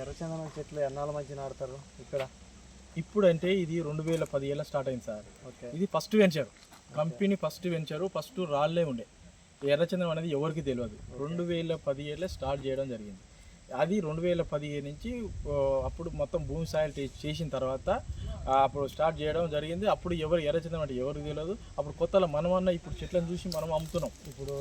ఎర్రచందనం చెట్లు ఎన్నాళ్ళ మధ్య నాడతారు ఇక్కడ. ఇప్పుడు అంటే ఇది రెండు వేల పదిహేళ్ళ స్టార్ట్ అయింది సార్. ఓకే. ఇది first venture. Company first venture first రాళ్ళే ఉండే. ఎర్రచందనం అనేది ఎవరికి తెలియదు. రెండు వేల పదిహేడులో స్టార్ట్ చేయడం జరిగింది. అది రెండు వేల పదిహేను నుంచి అప్పుడు మొత్తం భూమి సాయిల్ చేసిన తర్వాత అప్పుడు స్టార్ట్ చేయడం జరిగింది. అప్పుడు ఎవరు ఎర్రచందనం అంటే ఎవరికి తెలియదు. అప్పుడు కొత్తలో మనమన్న ఇప్పుడు చెట్లను చూసి మనం అమ్ముతున్నాం. ఇప్పుడు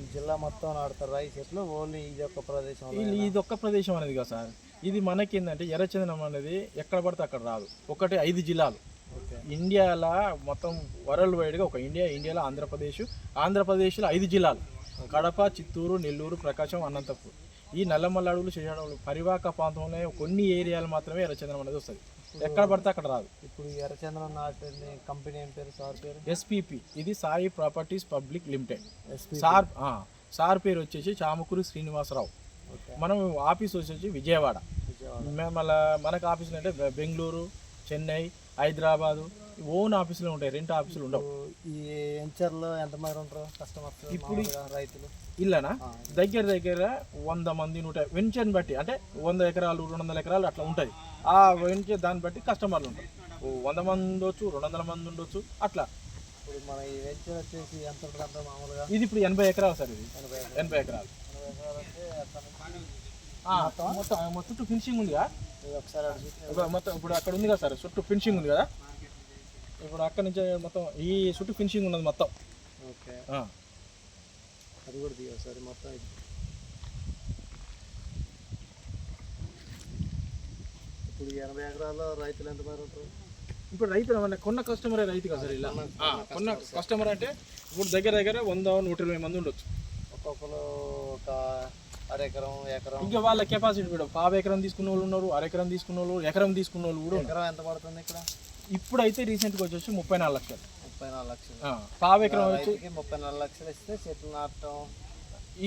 ఈ జిల్లా మొత్తం నాడతారు ఈ చెట్లు ఓన్లీ ఇది యొక్క ప్రదేశం ఇది ఒక్క ప్రదేశం అనేది కదా సార్. ఇది మనకి ఏంటంటే ఎర్రచందనం అనేది ఎక్కడ పడితే అక్కడ రాదు. ఒకటి ఐదు జిల్లాలు. ఇండియాలో మొత్తం వరల్డ్ వైడ్గా ఒక ఇండియా ఇండియాలో ఆంధ్రప్రదేశ్ ఆంధ్రప్రదేశ్లో ఐదు జిల్లాలు. కడప చిత్తూరు నెల్లూరు ప్రకాశం అనంతపూర్. ఈ నల్లమల్ల అడవులు చేసేటప్పుడు పరివాహక ప్రాంతంలో కొన్ని ఏరియాలు మాత్రమే ఎర్రచందనం అనేది వస్తుంది. ఎక్కడ పడితే అక్కడ రాదు. ఇప్పుడు ఈ ఎర్రచందనం నాటింది కంపెనీ ఏం పేరు? సార్ పేరు? ఎస్పీపీ ఇది Sai properties public limited. Sir sir పేరు వచ్చేసి చామకూరి శ్రీనివాసరావు. మనం ఆఫీస్ వచ్చేసి విజయవాడ. మళ్ళా మనకు ఆఫీసులు అంటే బెంగళూరు చెన్నై హైదరాబాదు ఓన్ ఆఫీసులు ఉంటాయి రెండు ఆఫీసులు ఉండవు. ఈ వెంచర్లో ఎంతమంది ఉంటారు కస్టమర్స్ ఇప్పుడు రైతులు? ఇల్లనా? దగ్గర దగ్గర వంద మంది నూట వెంచర్ని బట్టి అంటే వంద ఎకరాలు రెండు వందల ఎకరాలు అట్లా ఉంటుంది ఆ వెంచర్ దాన్ని బట్టి కస్టమర్లు ఉంటారు. ఓ వంద మంది ఉండొచ్చు రెండు వందల మంది ఉండొచ్చు అట్లా. ఇప్పుడు మన ఈ వెంచర్ వచ్చేసి ఎంత మామూలుగా? ఇది ఇప్పుడు ఎనభై ఎకరాలు సార్ ఇది. ఎనభై ఎకరాలు. ఎనభై ఎకరాలు. అంటే మొత్తం మొత్తం చుట్టూ ఫినిషింగ్ ఉంది కదా? ఒకసారి మొత్తం ఇప్పుడు అక్కడ ఉంది కదా సార్ చుట్టూ ఫినిషింగ్ ఉంది కదా? ఇప్పుడు అక్కడ నుంచి మొత్తం ఈ చుట్టూ ఫినిషింగ్ ఉన్నది మొత్తం. ఓకే. అది కూడా దిగా సరే మొత్తం. ఇప్పుడు ఎనభై ఎకరాల్లో రైతులు ఎంతమంది ఉంటారు? ఇప్పుడు రైతు మన కొన్న కస్టమరే రైతు కదా సార్ ఇలా? కొన్న కస్టమర్ అంటే ఇప్పుడు దగ్గర దగ్గర వంద నూట ఇరవై మంది ఉండొచ్చు. ఒక్కొక్కరు ఒక ఎకరం ఇంకా వాళ్ళ కెపాసిటీ కూడా. పావు ఎకరం తీసుకున్న వాళ్ళు ఉన్నారు అర ఎకరం తీసుకున్న వాళ్ళు ఎకరం తీసుకున్న వాళ్ళు కూడా ఎకరం ఎంత పడుతుంది ఇక్కడ? ఇప్పుడైతే రీసెంట్గా వచ్చేసి ముప్పై నాలుగు లక్షలు. ముప్పై నాలుగు లక్షలు. పావు ఎకరం వచ్చి ముప్పై నాలుగు లక్షలు ఇస్తే చెట్లు నాటడం.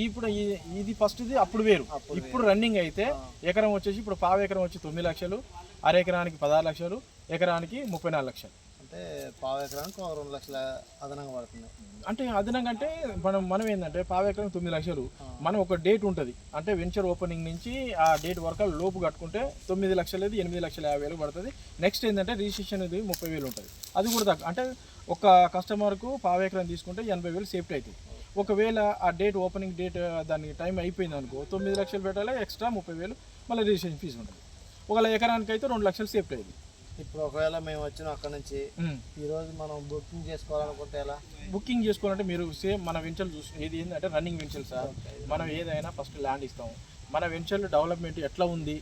ఇప్పుడు ఇది ఫస్ట్ది అప్పుడు వేరు. ఇప్పుడు రన్నింగ్ అయితే ఎకరం వచ్చేసి ఇప్పుడు పావు ఎకరం వచ్చి తొమ్మిది లక్షలు అర ఎకరానికి పదహారు లక్షలు ఎకరానికి ముప్పై నాలుగు లక్షలు. అంటే పావు ఎకరానికి ఒక రెండు లక్షల అదనంగా పడుతుంది. అంటే అదనంగా అంటే మనం మనం ఏంటంటే పావు ఎకరం తొమ్మిది లక్షలు. మనం ఒక డేట్ ఉంటుంది. అంటే వెంచర్ ఓపెనింగ్ నుంచి ఆ డేట్ వరకు లోపు కట్టుకుంటే తొమ్మిది లక్షలది ఎనిమిది లక్షల యాభై వేలు పడుతుంది. నెక్స్ట్ ఏంటంటే రిజిస్ట్రేషన్ ఇది ముప్పై వేలు ఉంటుంది. అది కూడా తక్కువ అంటే ఒక కస్టమర్కు పావు ఎకరం తీసుకుంటే ఎనభై వేలు సేఫ్టీ అవుతుంది ఒకవేళ ఆ డేట్ ఓపెనింగ్ డేట్ దానికి టైం అయిపోయింది అనుకో తొమ్మిది లక్షలు పెట్టాలి ఎక్స్ట్రా ముప్పై వేలు మళ్ళీ రిజిస్ట్రేషన్ ఫీజు ఉంటుంది. ఒకవేళ ఎకరానికి అయితే రెండు లక్షలు సేఫ్టీ అయింది ఇప్పుడు ఒకవేళ మేము వచ్చిన అక్కడ నుంచి ఈ రోజు మనం బుకింగ్ చేసుకోవాలనుకుంటే ఎలా? బుకింగ్ చేసుకోవాలంటే మీరు సేమ్ మన వెంచర్ చూసి ఇది ఏంటంటే రన్నింగ్ వెంచర్ సార్. మనం ఏదైనా ఫస్ట్ ల్యాండ్ ఇస్తాం మన వెంచర్ డెవలప్మెంట్ ఎట్లా ఉంది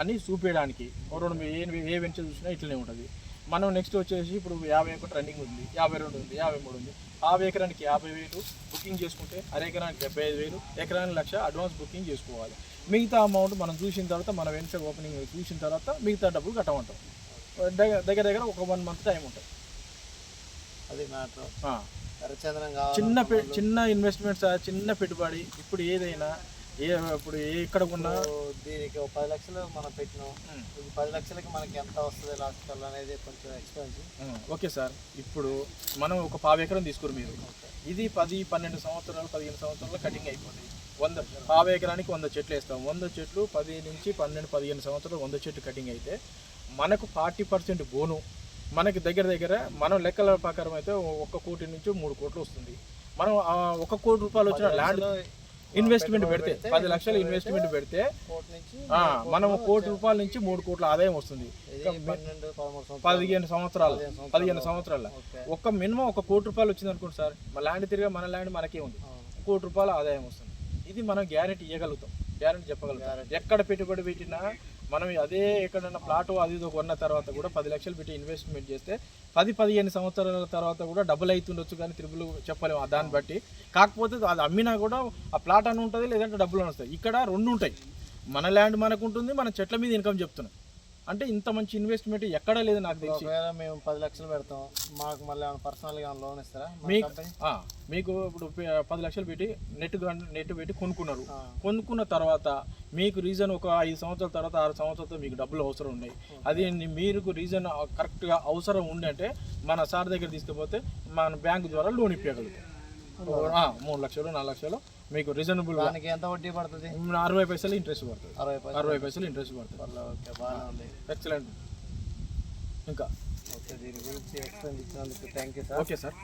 అని చూపించడానికి రెండు ఏ ఏ వెంచర్ చూసినా ఇట్లనే ఉంటుంది. మనం నెక్స్ట్ వచ్చేసి ఇప్పుడు యాభై ఒకటి రన్నింగ్ ఉంది యాభై రెండు ఉంది యాభై మూడు ఉంది. ఆ ఎకరానికి యాభై వేలు బుకింగ్ చేసుకుంటే అర ఎకరానికి డెబ్బై ఐదు వేలు ఎకరానికి లక్ష అడ్వాన్స్ బుకింగ్ చేసుకోవాలి. మిగతా అమౌంట్ మనం చూసిన తర్వాత మన వెంచర్ ఓపెనింగ్ చూసిన తర్వాత మిగతా డబ్బులు కట్టమంటాం. దగ్గర దగ్గర ఒక వన్ మంత్ టైం ఉంటుంది. అది మ్యాటర్ చిన్న చిన్న ఇన్వెస్ట్మెంట్ సార్ చిన్న పెట్టుబడి ఇప్పుడు ఏదైనా ఏ ఇప్పుడు ఎక్కడ ఉన్నా. దీనికి ఒక పది లక్షలు మనం పెట్టినాం. పది లక్షలకి మనకి ఎంత వస్తుంది లాస్ట్ అనేది కొంచెం ఎక్స్పెన్సివ్ ఓకే సార్. ఇప్పుడు మనం ఒక పావు ఎకరం తీసుకురు మీరు. ఇది పది పన్నెండు సంవత్సరాలు పదిహేను సంవత్సరాలు కటింగ్ అయిపోతుంది వంద పావు ఎకరానికి వంద చెట్లు వేస్తాం. వంద చెట్లు పది నుంచి పన్నెండు పదిహేను సంవత్సరాలు వంద చెట్లు కటింగ్ అయితే మనకు ఫార్టీ పర్సెంట్ బోను. మనకి దగ్గర దగ్గర మనం లెక్కల ప్రకారం అయితే ఒక కోటి నుంచి మూడు కోట్లు వస్తుంది. మనం ఒక కోటి రూపాయలు వచ్చిన ల్యాండ్ ఇన్వెస్ట్మెంట్ పెడితే పది లక్షలు ఇన్వెస్ట్మెంట్ పెడితే మనం కోటి రూపాయల నుంచి మూడు కోట్ల ఆదాయం వస్తుంది. పదిహేను సంవత్సరాలు. పదిహేను సంవత్సరాల. ఒక్క మినిమం ఒక కోటి రూపాయలు వచ్చింది అనుకోండి సార్ మా ల్యాండ్ తిరిగా మన ల్యాండ్ మనకే ఉంది. కోటి రూపాయల ఆదాయం వస్తుంది. ఇది మనం గ్యారెంటీ ఇవ్వగలుగుతాం గ్యారెంటీ చెప్పగలుగుతాం. ఎక్కడ పెట్టుబడి పెట్టినా మనం అదే ఎక్కడైనా ప్లాట్ అది ఇది కొన్న తర్వాత కూడా పది లక్షలు పెట్టి ఇన్వెస్ట్మెంట్ చేస్తే పది పదిహేను సంవత్సరాల తర్వాత కూడా డబ్బులు అవుతుండొచ్చు కానీ తిరుగులు చెప్పలేము దాన్ని బట్టి. కాకపోతే అది అమ్మినా కూడా ఆ ప్లాట్ అని ఉంటుంది లేదంటే డబ్బులు అని వస్తాయి ఇక్కడ రెండు ఉంటాయి. మన ల్యాండ్ మనకు ఉంటుంది మన చెట్ల మీద ఇన్కమ్ చెప్తున్నాం. అంటే ఇంత మంచి ఇన్వెస్ట్మెంట్ ఎక్కడా లేదు నాకు తెలిసి. ఒకవేళ మేము పది లక్షలు పెడతాం మాకు మళ్ళీ పర్సనల్గా లోన్ ఇస్తారా? మీకు మీకు ఇప్పుడు పది లక్షలు పెట్టి నెట్ నెట్ పెట్టి కొనుక్కున్నారు. కొనుక్కున్న తర్వాత మీకు రీజన్ ఒక ఐదు సంవత్సరాల తర్వాత ఆరు సంవత్సరాలతో మీకు డబ్బులు అవసరం ఉన్నాయి. అది మీకు రీజన్ కరెక్ట్గా అవసరం ఉందంటే మన సార్ దగ్గర తీసుకుపోతే మన బ్యాంకు ద్వారా లోన్ ఇప్పగలుగుతాం మూడు లక్షలు నాలుగు లక్షలు. మీకు రీజనబుల్ దానికి ఎంత వడ్డీ పడుతుంది? అరవై పైసలు ఇంట్రెస్ట్ పడుతుంది. అరవై పైసలు. అరవై పైసలు ఇంట్రెస్ట్ పడుతుంది. ఓకే బాగానే ఉంది. ఎక్సలెంట్ ఇంకా? ఓకే దీని గురించి ఎక్స్ప్లెయిన్ ఇచ్చినందుకు thank you sir okay sir